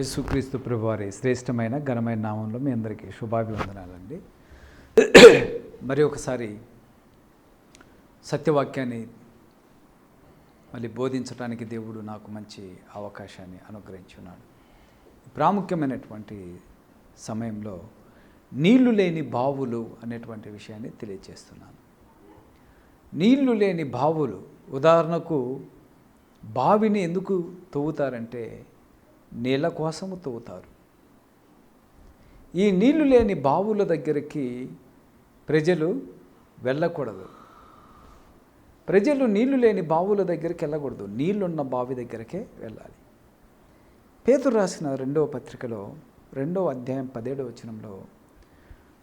యేసుక్రీస్తు ప్రభువారి శ్రేష్టమైన ఘనమైన నామంలో మీ అందరికీ శుభాభివందనాలండి. మరి ఒకసారి సత్యవాక్యాన్ని మళ్ళీ బోధించడానికి దేవుడు నాకు మంచి అవకాశాన్ని అనుగ్రహించున్నాడు. ప్రాముఖ్యమైనటువంటి సమయంలో నీళ్ళు లేని బావులు అనేటువంటి విషయాన్ని తెలియజేస్తున్నాను. నీళ్ళు లేని బావులు ఉదాహరణకు బావిని ఎందుకు తవ్వుతారంటే నీళ్ళ కోసము తవ్వుతారు ఈ నీళ్ళు లేని బావుల దగ్గరికి ప్రజలు వెళ్ళకూడదు. ప్రజలు నీళ్ళు లేని బావుల దగ్గరికి వెళ్ళకూడదు. నీళ్ళున్న బావి దగ్గరకే వెళ్ళాలి. పేతురు రాసిన రెండవ పత్రికలో రెండవ అధ్యాయం పదేడవ వచనంలో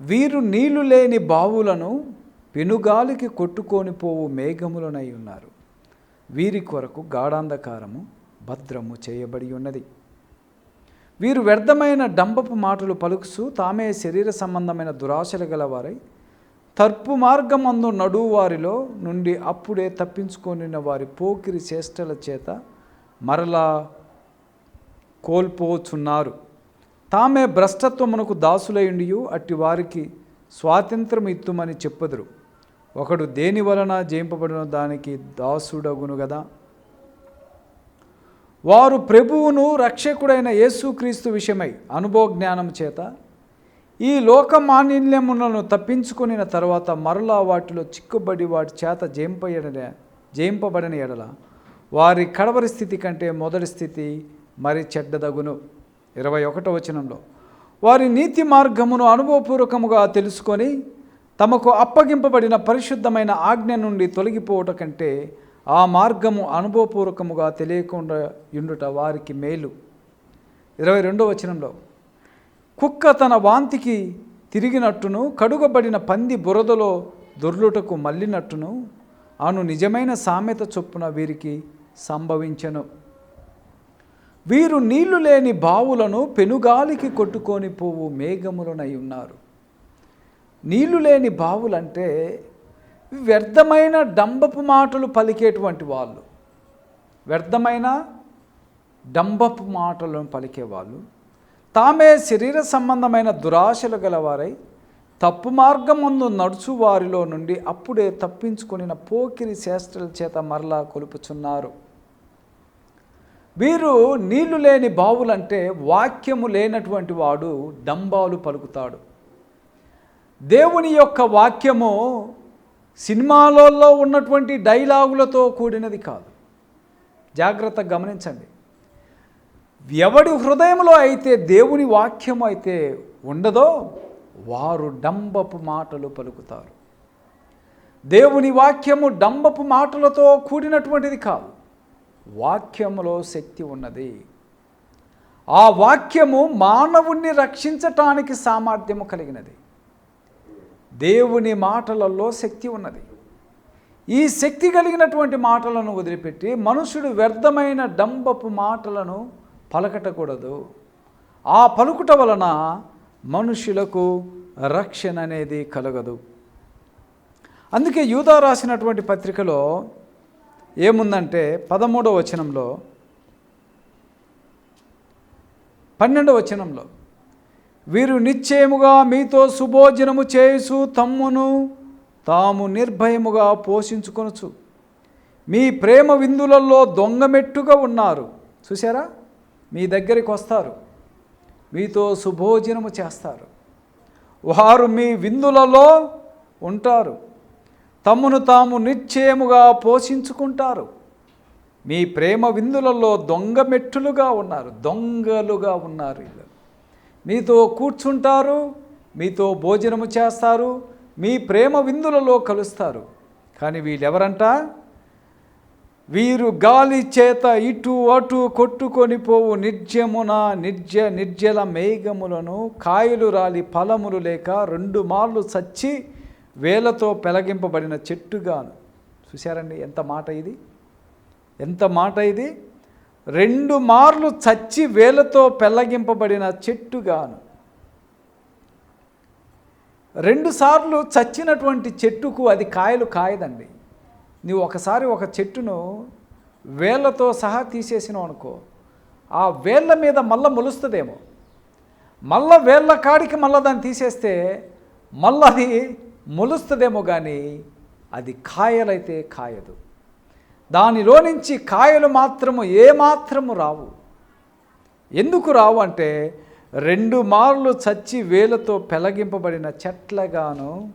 వీరు నీళ్ళు లేని బావులను పెనుగాలికి కొట్టుకొని పోవు మేఘములనై ఉన్నారు. వీరి కొరకు గాఢాంధకారము భద్రము చేయబడి ఉన్నది. వీరు వ్యర్థమైన డంబపు మాటలు పలుకుచు తామే శరీర సంబంధమైన దురాశలు గలవారై తర్పు మార్గమందు నడువు వారిలో నుండి అప్పుడే తప్పించుకొనిన వారి పోకిరి చేష్టల చేత మరలా కోల్పోచున్నారు. తామే భ్రష్టత్వమునకు దాసులయుండియు అట్టి వారికి స్వాతంత్రం ఇత్తుమని చెప్పుదురు. ఒకడు దేని వలన జయింపబడిన దానికి దాసుడగును గదా. వారు ప్రభువును రక్షకుడైన యేసుక్రీస్తు విషయమై అనుభవ జ్ఞానం చేత ఈ లోక మాలిన్యములను తప్పించుకుని తర్వాత మరలా వాటిలో చిక్కుబడి వాటి చేత జయింపయడ జయింపబడిన ఎడల వారి కడవరి స్థితి కంటే మొదటి స్థితి మరి చెడ్డదగును. ఇరవై ఒకటో వచనంలో వారి నీతి మార్గమును అనుభవపూర్వకముగా తెలుసుకొని తమకు అప్పగింపబడిన పరిశుద్ధమైన ఆజ్ఞ నుండి తొలగిపోవట కంటే ఆ మార్గము అనుభవపూర్వకముగా తెలియకుండా ఉండుట వారికి మేలు. ఇరవై రెండో వచనంలో కుక్క తన వాంతికి తిరిగినట్టును కడుగబడిన పంది బురదలో దొర్లుటకు మళ్ళినట్టును అను నిజమైన సామెత చొప్పున వీరికి సంభవించను. వీరు నీళ్ళు లేని బావులను పెనుగాలికి కొట్టుకొని పోవు మేఘములనై ఉన్నారు. నీళ్ళు లేని బావులంటే వ్యర్థమైన డంబపు మాటలు పలికేటువంటి వాళ్ళు. వ్యర్థమైన డంబపు మాటలను పలికేవాళ్ళు. తామే శరీర సంబంధమైన దురాశలు గలవారై తప్పు మార్గం ముందు నడుచు వారిలో నుండి అప్పుడే తప్పించుకుని పోకిరి శాస్త్రాల చేత మరలా కొలుపుచున్నారు. వీరు నీళ్ళు లేని బావులంటే వాక్యము లేనటువంటి వాడు డంబాలు పలుకుతాడు. దేవుని యొక్క వాక్యము సినిమాలలో ఉన్నటువంటి డైలాగులతో కూడినది కాదు. జాగ్రత్తగా గమనించండి. ఎవడి హృదయంలో అయితే దేవుని వాక్యం అయితే ఉండదో వారు డంబపు మాటలు పలుకుతారు. దేవుని వాక్యము డంబపు మాటలతో కూడినటువంటిది కాదు. వాక్యములో శక్తి ఉన్నది. ఆ వాక్యము మానవుణ్ణి రక్షించటానికి సామర్థ్యము కలిగినది. దేవుని మాటలలో శక్తి ఉన్నది. ఈ శక్తి కలిగినటువంటి మాటలను వదిలిపెట్టి మనుషుడు వ్యర్థమైన డంబపు మాటలను పలకటకూడదు. ఆ పలుకుట వలన మనుషులకు రక్షణ అనేది కలగదు. అందుకే యూదా రాసినటువంటి పత్రికలో ఏముందంటే పదమూడవ వచనంలో పన్నెండవ వచనంలో వీరు నిశ్చయముగా మీతో సుభోజనము చేయుచు తమ్మును తాము నిర్భయముగా పోషించుకొనచ్చు మీ ప్రేమ విందులలో దొంగమెట్టుగా ఉన్నారు. చూసారా మీ దగ్గరికి వస్తారు. మీతో సుభోజనము చేస్తారు. వారు మీ విందులలో ఉంటారు. తమ్మును తాము నిశ్చయముగా పోషించుకుంటారు. మీ ప్రేమ విందులలో దొంగమెట్టులుగా ఉన్నారు. దొంగలుగా ఉన్నారు వీళ్ళు. మీతో కూర్చుంటారు మీతో భోజనము చేస్తారు మీ ప్రేమ విందులలో కలుస్తారు. కానీ వీళ్ళెవరంట? వీరు గాలి చేత ఇటు అటు కొట్టుకొని పోవు నిర్జమున నిర్జ నిర్జల మేఘములను కాయలు రాలి ఫలములు లేక రెండు మార్లు చచ్చి వేలతో పెలగింపబడిన చెట్టుగాను. చూశారండి ఎంత మాట ఇది? ఎంత మాట ఇది? రెండు మార్లు చచ్చి వేలతో పెళ్ళగింపబడిన చెట్టుగాను. రెండుసార్లు చచ్చినటువంటి చెట్టుకు అది కాయలు కాయదండి. నువ్వు ఒకసారి ఒక చెట్టును వేళ్ళతో సహా తీసేసినావు అనుకో ఆ వేళ్ళ మీద మళ్ళా మొలుస్తుందేమో. మళ్ళా వేళ్ళ కాడికి మళ్ళీ దాన్ని తీసేస్తే మళ్ళీ అది మొలుస్తుందేమో కానీ అది కాయలైతే కాయదు. దానిలో నుంచి కాయలు మాత్రము ఏమాత్రము రావు. ఎందుకు రావు అంటే రెండు మార్లు చచ్చి వేలతో పెలగింపబడిన చెట్లగాను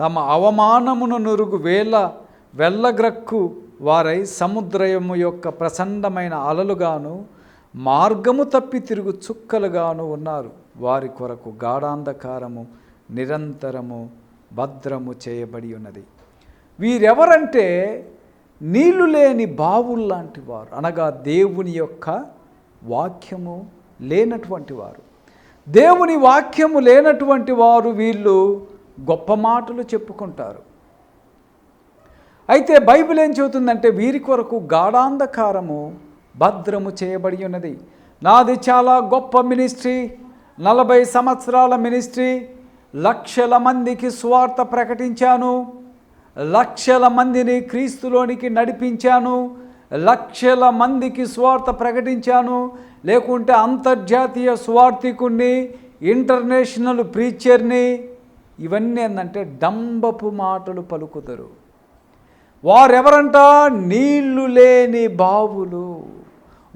తమ అవమానమును నురుగు వేల వెళ్ళగ్రక్కు వారై సముద్రము యొక్క ప్రసన్నమైన అలలుగాను మార్గము తప్పి తిరుగు చుక్కలుగాను ఉన్నారు. వారి కొరకు గాఢాంధకారము నిరంతరము భద్రము చేయబడి ఉన్నది. వీరెవరంటే నీళ్ళు లేని బావుల్లాంటి వారు. అనగా దేవుని యొక్క వాక్యము లేనటువంటి వారు. దేవుని వాక్యము లేనటువంటి వారు వీళ్ళు గొప్ప మాటలు చెప్పుకుంటారు. అయితే బైబిల్ ఏం చెబుతుందంటే వీరి కొరకు గాఢాంధకారము భద్రము చేయబడి ఉన్నది. నాది చాలా గొప్ప మినిస్ట్రీ నలభై సంవత్సరాల మినిస్ట్రీ లక్షల మందికి స్వార్థ ప్రకటించాను. లక్షల మందిని క్రీస్తులోనికి నడిపించాను లక్షల మందికి స్వార్థ ప్రకటించాను. లేకుంటే అంతర్జాతీయ స్వార్థికుణ్ణి ఇంటర్నేషనల్ ప్రీచర్ని ఇవన్నీ ఏంటంటే డంబపు మాటలు పలుకుతారు. వారెవరంట? నీళ్ళు లేని బావులు.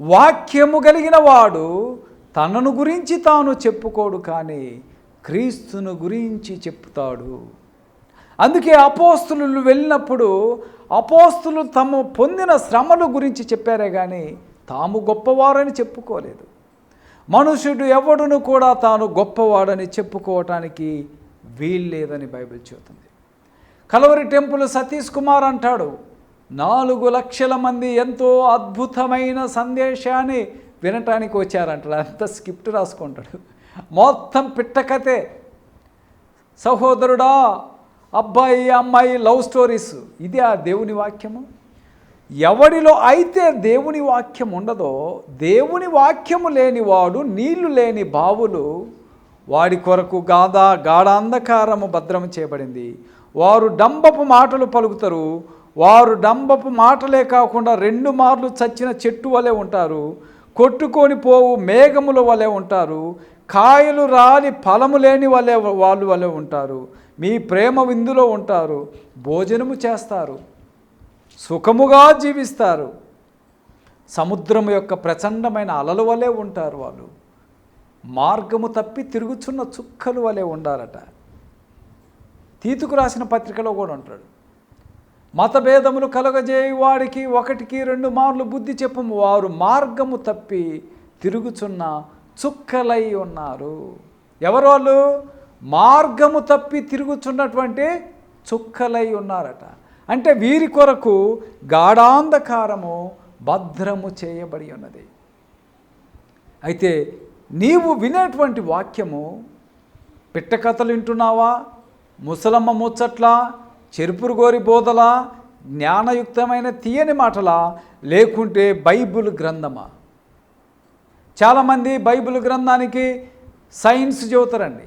వాక్యము కలిగిన వాడు తనను గురించి తాను చెప్పుకోడు కానీ క్రీస్తును గురించి చెప్తాడు. అందుకే అపోస్తులు వెళ్ళినప్పుడు అపోస్తులు తమ పొందిన శ్రమల గురించి చెప్పారే కానీ తాము గొప్పవారని చెప్పుకోలేదు. మనుషుడు ఎవడును కూడా తాను గొప్పవాడని చెప్పుకోవటానికి వీల్లేదని బైబిల్ చెబుతుంది. కలవరి టెంపుల్ సతీష్ కుమార్ అంటాడు నాలుగు లక్షల మంది ఎంతో అద్భుతమైన సందేశాన్ని వినటానికి వచ్చారంటాడు అంత స్క్రిప్ట్ రాసుకుంటాడు. మొత్తం పిట్టకతే సహోదరుడా అబ్బాయి అమ్మాయి లవ్ స్టోరీస్ ఇది ఆ దేవుని వాక్యము. ఎవడిలో అయితే దేవుని వాక్యం ఉండదో దేవుని వాక్యము లేనివాడు నీళ్ళు లేని బావులు వాడి కొరకు గాదా గాఢాంధకారము భద్రము చేయబడింది. వారు డంబపు మాటలు పలుకుతారు. వారు డంబపు మాటలే కాకుండా రెండు మార్లు చచ్చిన చెట్టు వలె ఉంటారు. కొట్టుకొని పోవు మేఘముల వలె ఉంటారు. కాయలు రాని ఫలము లేని వలె వాళ్ళు వలె ఉంటారు. మీ ప్రేమ విందులో ఉంటారు భోజనము చేస్తారు సుఖముగా జీవిస్తారు. సముద్రం యొక్క ప్రచండమైన అలల వలె ఉంటారు వాళ్ళు. మార్గము తప్పి తిరుగుచున్న చుక్కలు వలె ఉండాలట. తీతుకు రాసిన పత్రికలో కూడా ఉంటాడు. మతభేదములు కలగజేయి వాడికి ఒకటికి రెండు మార్లు బుద్ధి చెప్పము. వారు మార్గము తప్పి తిరుగుచున్న చుక్కలై ఉన్నారు. ఎవరు వాళ్ళు మార్గము తప్పి తిరుగుచున్నటువంటి చుక్కలై ఉన్నారట. అంటే వీరి కొరకు గాఢాంధకారము భద్రము చేయబడి ఉన్నది. అయితే నీవు వినేటువంటి వాక్యము పిట్టకథలు వింటున్నావా? ముసలమ్మ ముచ్చట్లా? చెరుపురు గోరి బోధలా? జ్ఞానయుక్తమైన తీయని మాటలా? లేకుంటే బైబిల్ గ్రంథమా? చాలామంది బైబిల్ గ్రంథానికి సైన్స్ చెబుతారండి.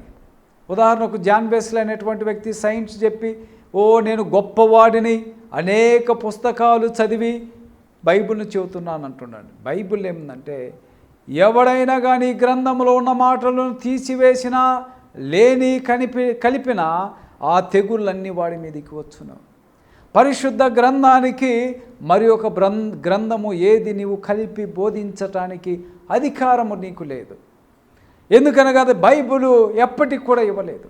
ఉదాహరణకు జాన్ బేస్లీ అనేటువంటి వ్యక్తి సైన్స్ చెప్పి ఓ నేను గొప్పవాడిని అనేక పుస్తకాలు చదివి బైబిల్ను చెబుతున్నాను అంటున్నాడు బైబిల్ ఏమిందంటే ఎవడైనా కానీ గ్రంథంలో ఉన్న మాటలను తీసివేసినా లేని కనిపి కలిపిన ఆ తెగుళ్ళన్నీ వాడి మీదకి వచ్చును. పరిశుద్ధ గ్రంథానికి మరి ఒక గ్రంథము ఏది నీవు కలిపి బోధించటానికి అధికారము నీకు లేదు. ఎందుకనగా అది బైబుల్ ఎప్పటికి కూడా ఇవ్వలేదు.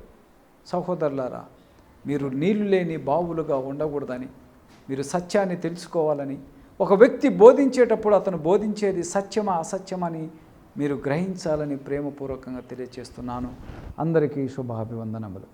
సహోదరులారా మీరు నీళ్ళు లేని బావులుగా ఉండకూడదని మీరు సత్యాన్ని తెలుసుకోవాలని ఒక వ్యక్తి బోధించేటప్పుడు అతను బోధించేది సత్యమా అసత్యమని మీరు గ్రహించాలని ప్రేమపూర్వకంగా తెలియజేస్తున్నాను అందరికీ శుభాభివందనములు.